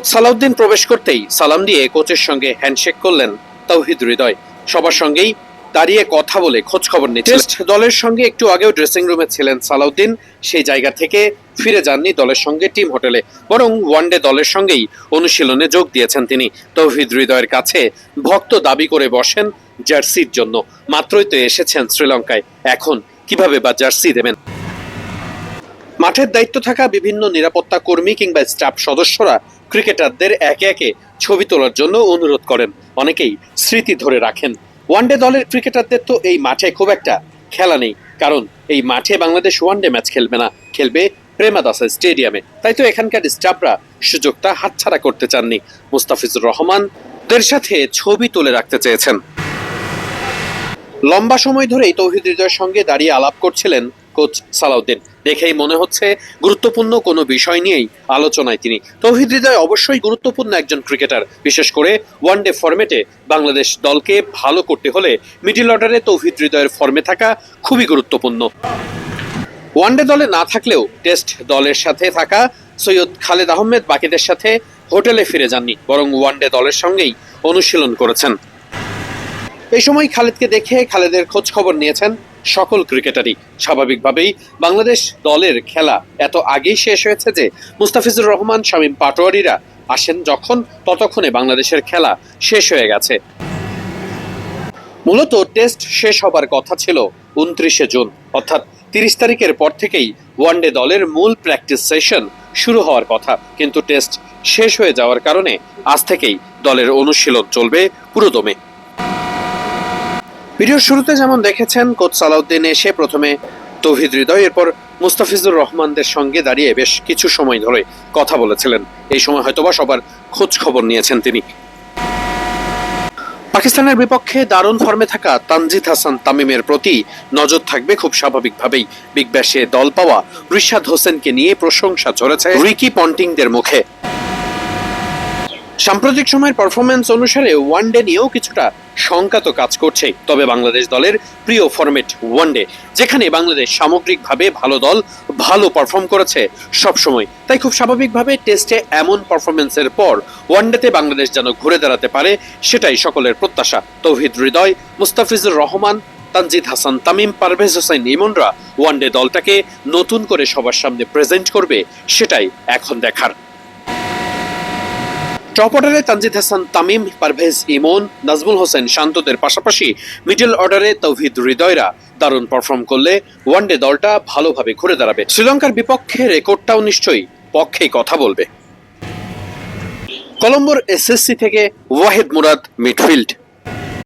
Coach Salauddin প্রবেশ করতেই সালাম দিয়ে কোচের সঙ্গে হ্যান্ডশেক করলেন তৌহিদ হৃদয়। সবার সঙ্গেই দাঁড়িয়ে কথা বলে খোঁজ খবর টেস্ট দলের সঙ্গে একটু আগেও ড্রেসিং রুমে ছিলেন সালাউদ্দিন। সেই জায়গা থেকে ফিরে যাননি দলের সঙ্গে টিম হোটেলে বরং ওয়ানডে দলের সঙ্গেই অনুশীলনে যোগ দিয়েছেন তিনি। তৌহিদ হৃদয়ের কাছে ভক্ত দাবি করে বসেন জার্সির জন্য। মাত্রই তো এসেছেন শ্রীলঙ্কায়। এখন কীভাবে বা জার্সি দেবেন? মাঠের দায়িত্ব থাকা বিভিন্ন নিরাপত্তা কর্মী কিংবা স্টাফ সদস্যরা ক্রিকেটারদের একে একে ছবি তোলার জন্য অনুরোধ করেন। অনেকেই স্মৃতি ধরে রাখেন। ওয়ানডে দলের ক্রিকেটারদের তো এই মাঠে খুব একটা খেলা নেই, কারণ এই মাঠে বাংলাদেশ ওয়ানডে ম্যাচ খেলবে না, খেলবে প্রেমাদাসা স্টেডিয়ামে। তাই তো এখানকার স্টাফরা সুযোগটা হাতছাড়া করতে চাননি। মুস্তাফিজুর রহমান দের সাথে ছবি তুলে রাখতে চেয়েছেন। লম্বা সময় ধরেই তৌহিদ হৃদয়ের সঙ্গে দাঁড়িয়ে আলাপ করছিলেন কোচ সালাউদ্দিন। দেখেই মনে হচ্ছে গুরুত্বপূর্ণ কোনো বিষয় নিয়েই আলোচনায় তিনি। তৌহিদ হৃদয় অবশ্যই গুরুত্বপূর্ণ একজন ক্রিকেটার, বিশেষ করে ওয়ানডে ফরম্যাটে বাংলাদেশ দলকে ভালো করতে হলে মিডিল অর্ডারে তৌহিদ হৃদয়ের ফর্মে থাকা খুবই গুরুত্বপূর্ণ। ওয়ানডে দলে না থাকলেও টেস্ট দলের সাথে থাকা সৈয়দ খালেদ আহমেদ বাকিদের সাথে হোটেলে ফিরে যাননি, বরং ওয়ানডে দলের সঙ্গেই অনুশীলন করেছেন। এই সময় খালেদকে দেখে খালেদের খোঁজ খবর নিয়েছেন সকল ক্রিকেটারই স্বাভাবিকভাবেই বাংলাদেশ দলের খেলা এত আগেই শেষ হয়েছে যে মুস্তাফিজুর রহমান, শামীম পাটোয়ারিরা আসেন যখন ততক্ষণে বাংলাদেশের খেলা শেষ হয়ে গেছে। মূলত টেস্ট শেষ হবার কথা ছিল উনত্রিশে জুন। অর্থাৎ তিরিশ তারিখের পর থেকেই ওয়ানডে দলের মূল প্র্যাকটিস সেশন শুরু হওয়ার কথা। কিন্তু টেস্ট শেষ হয়ে যাওয়ার কারণে আজ থেকেই দলের অনুশীলন চলবে পুরোদমে। ভিডিওর শুরুতে যেমন দেখেছেন, কোচ সালাউদ্দিন এসে প্রথমে তৌহিদ হৃদয়, এরপর মুস্তাফিজুর রহমানদের সঙ্গে দাঁড়িয়ে বেশ কিছু সময় ধরে কথা বলেছিলেন। এই সময় হয়তোবা সবার খোঁজ খবর নিয়েছেন তিনি। পাকিস্তানের বিপক্ষে দারুণ ফর্মে থাকা তানজিদ হাসান তামিমের প্রতি নজর থাকবে খুব স্বাভাবিকভাবেই। বিগ ব্যাশে দল পাওয়া রিশাদ হোসেনকে নিয়ে প্রশংসা চলেছে রিকি পন্টিংদের মুখে। সাম্প্রতিক সময়ের পারফরমেন্স অনুসারে ওয়ানডে নিয়েও কিছুটা শঙ্কা তো কাজ করছে। তবে বাংলাদেশ দলের প্রিয় ফরম্যাট ওয়ানডে যেখানে বাংলাদেশ সামগ্রিকভাবে ভালো দল, ভালো পারফর্ম করেছে সব সময় তাই খুব স্বাভাবিকভাবে টেস্টে এমন পারফরমেন্সের পর ওয়ানডেতে বাংলাদেশ যেন ঘুরে দাঁড়াতে পারে, সেটাই সকলের প্রত্যাশা। তৌহিদ হৃদয়, মুস্তাফিজুর রহমান, তানজিদ হাসান, তামিম, পারভেজ হোসেন, ইমনরা ওয়ানডে দলটাকে নতুন করে সবার সামনে প্রেজেন্ট করবে, সেটাই এখন দেখার। টপ অর্ডারে তানজিদ হাসান, তামিম পারভেজ, ইমন, নাজমুল হোসেন, শান্তদের পাশাপাশি মিডল অর্ডারে তৌহিদ হৃদয়রা দারুণ পারফর্ম করলে ওয়ানডে দলটা ভালোভাবে ঘুরে দাঁড়াবে। শ্রীলঙ্কার বিপক্ষে রেকর্ডটাও নিশ্চয়ই পক্ষে কথা বলবে। কলম্বোর এসএসসি থেকে ওয়াহিদ মুরাদ, মিডফিল্ড।